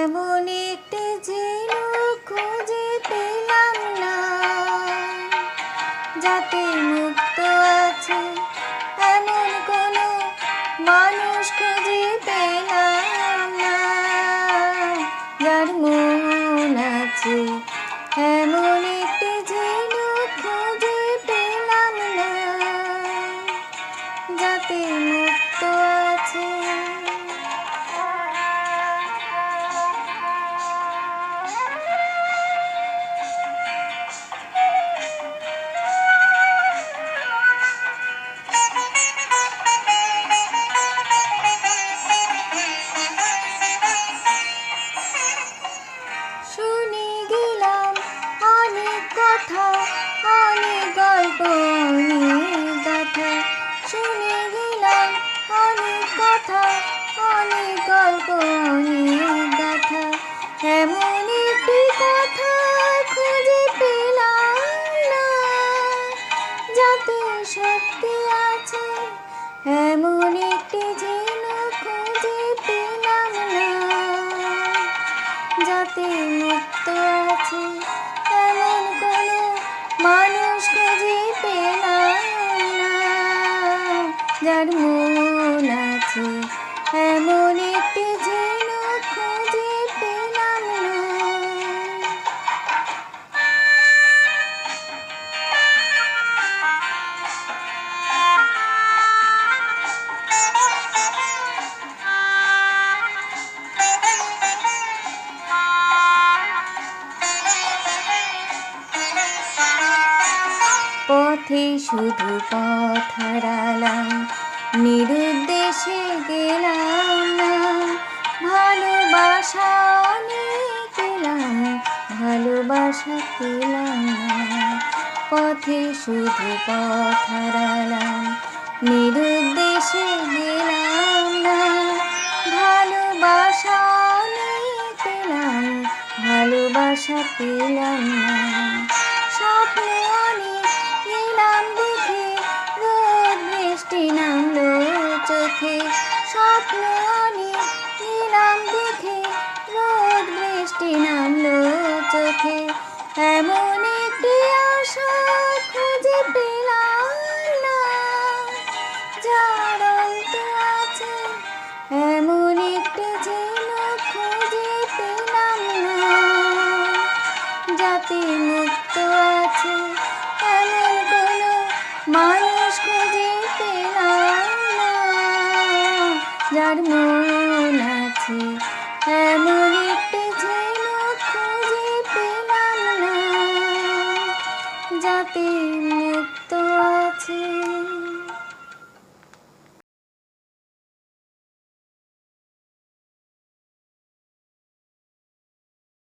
এমন একটি ঝিনুক খুঁজে না যাতে মুক্ত আছে কোনো মানুষ খুঁজে পেলাম কথা অনেক গল্প অনেক গাথা শুনে গেলাম অনেক কথা অনেক গল্প অনেক গাথা এমন একটি কথা খুঁজে পেলাম না, যাতে সত্যি আছে। এমন একটি ঝিনুক খুঁজে পেলাম না, যাতে মুক্ত আছে। যার মন আছে এমন পথে শুধু পথ হারালাম। নিরুদ্দেশে গেলাম না। ভালোবাসা অনেক পেলাম ভালোবাসা পেলাম না। পথে শুধু পথ হারালাম নিরুদ্দেশে গেলাম না। ভালোবাসা অনেক পেলাম ভালোবাসা পেলাম না। স্বপ্নে নামলো চোখে, স্বপ্নে অনেক এলাম দেখে, রোদ বৃষ্টি নামলো চোখে। এমন একটি আশা খুঁজে পেলাম না, যার অন্ত আছে। এমন একটি ঝিনুক খুঁজে পেলাম না, যাতে যার মন আছে। এমন একটি ঝিনুক খুঁজে পেলাম না। যাতে মুক্ত আছে।